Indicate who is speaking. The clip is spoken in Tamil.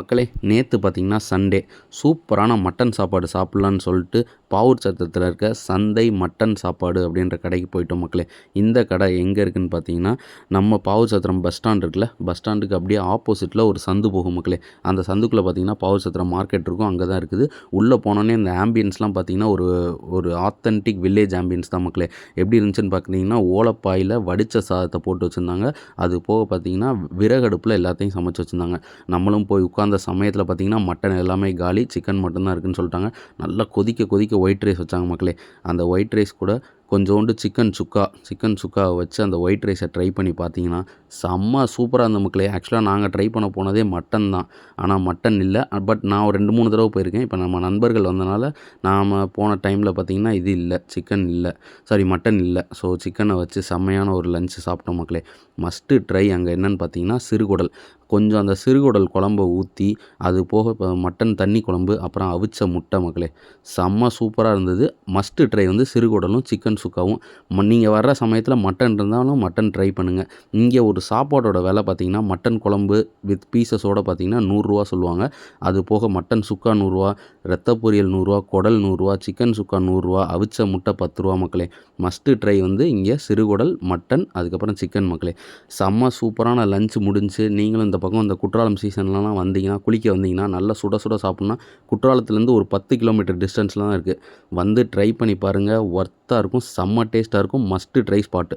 Speaker 1: மக்களே நேற்று பார்த்தீங்கன்னா சண்டே. சூப்பரான மட்டன் சாப்பாடு சாப்பிட்லான்னு சொல்லிட்டு பாவூர் சத்திரத்தில் இருக்க சந்தை மட்டன் சாப்பாடு அப்படின்ற கடைக்கு போயிட்டோம் மக்களே. இந்த கடை எங்கே இருக்குதுன்னு பார்த்தீங்கன்னா நம்ம பாவூர் சத்திரம் பஸ் ஸ்டாண்ட் இருக்குல்ல? பஸ் ஸ்டாண்டுக்கு அப்படியே ஆப்போசிட்டில் ஒரு சந்து போகும் மக்களே. அந்த சந்துக்குள்ளே பார்த்தீங்கன்னா பாவூர் சத்திரம் மார்க்கெட் இருக்கும் அங்கே தான் இருக்குது. உள்ளே போனோன்னே இந்த ஆம்பியன்ஸ்லாம் பார்த்தீங்கன்னா ஒரு ஒரு ஆத்தென்டிக் வில்லேஜ் ஆம்பியன்ஸ் தான் மக்களே. எப்படி இருந்துச்சுன்னு பார்த்தீங்கன்னா ஓலப்பாயில் வடித்த சாதத்தை போட்டு வச்சுருந்தாங்க. அது போக பார்த்தீங்கன்னா விறகடுப்பில் எல்லாத்தையும் சமைச்சு வச்சுருந்தாங்க. நம்மளும் போய் உட்காந்த சமயத்தில் பார்த்தீங்கன்னா மட்டன் எல்லாமே காலி சிக்கன் மட்டும்தான் இருக்குதுன்னு சொல்லிட்டாங்க. நல்லா கொதிக்க கொதிக்க ஒயிட் ரைஸ் வச்சாங்க மக்களே. அந்த ஒயிட் ரைஸ் கூட கொஞ்சோண்டு சிக்கன் சுக்கா சிக்கன் சுக்காவை வச்சு அந்த ஒயிட் ரைஸை ட்ரை பண்ணி பார்த்தீங்கன்னா செம்ம சூப்பராக இருந்த மக்களே. ஆக்சுவலாக நாங்கள் ட்ரை பண்ண போனதே மட்டன் தான். ஆனால் மட்டன் இல்லை. பட் நான் ஒரு ரெண்டு மூணு தடவை போயிருக்கேன். இப்போ நம்ம நண்பர்கள் வந்தனால நாம் போன டைமில் பார்த்திங்கன்னா இது இல்லை. சிக்கன் இல்லை. சாரி மட்டன் இல்லை. ஸோ சிக்கனை வச்சு செம்மையான ஒரு லஞ்சு சாப்பிட்டோம் மக்களே. மஸ்ட்டு ட்ரை அங்கே என்னென்னு பார்த்தீங்கன்னா சிறுகுடல். கொஞ்சம் அந்த சிறுகுடல் குழம்ப ஊற்றி அது போக இப்போ மட்டன் தண்ணி குழம்பு அப்புறம் அவிச்ச முட்டை மக்களே. செம்ம சூப்பராக இருந்தது. மஸ்ட்டு ட்ரை வந்து சிறுகுடலும் சிக்கன் சுக்காவும். நீங்கள் வர்ற சமயத்தில் மட்டன் இருந்தாலும் மட்டன் ட்ரை பண்ணுங்கள் இங்கே ஒரு சாப்பாடோட விலை பார்த்திங்கன்னா மட்டன் குழம்பு வித் பீசஸோடு பார்த்திங்கன்னா நூறுரூவா சொல்லுவாங்க. அது போக மட்டன் சுக்கா நூறுரூவா ரத்த பொரியல் நூறுரூவா குடல் நூறுரூவா சிக்கன் சுக்கா நூறுரூவா அவிச்ச முட்டை பத்து ரூபா மக்களே. மஸ்ட்டு ட்ரை வந்து இங்கே சிறுகுடல் மட்டன் அதுக்கப்புறம் சிக்கன் மக்களே. செம்ம சூப்பரான லஞ்ச் முடிஞ்சு நீங்களும் இந்த பக்கம் இந்த குற்றாலம் சீசன்லலாம் வந்தீங்கன்னா குளிக்க வந்தீங்கன்னா நல்லா சுட சுட சாப்பிட்னா குற்றாலத்துலேருந்து ஒரு பத்து கிலோமீட்டர் டிஸ்டன்ஸில் தான் இருக்குது வந்து ட்ரை பண்ணி பாருங்கள் ஒர்த்தாக இருக்கும். செம்ம டேஸ்ட்டாக இருக்கும். Must try spot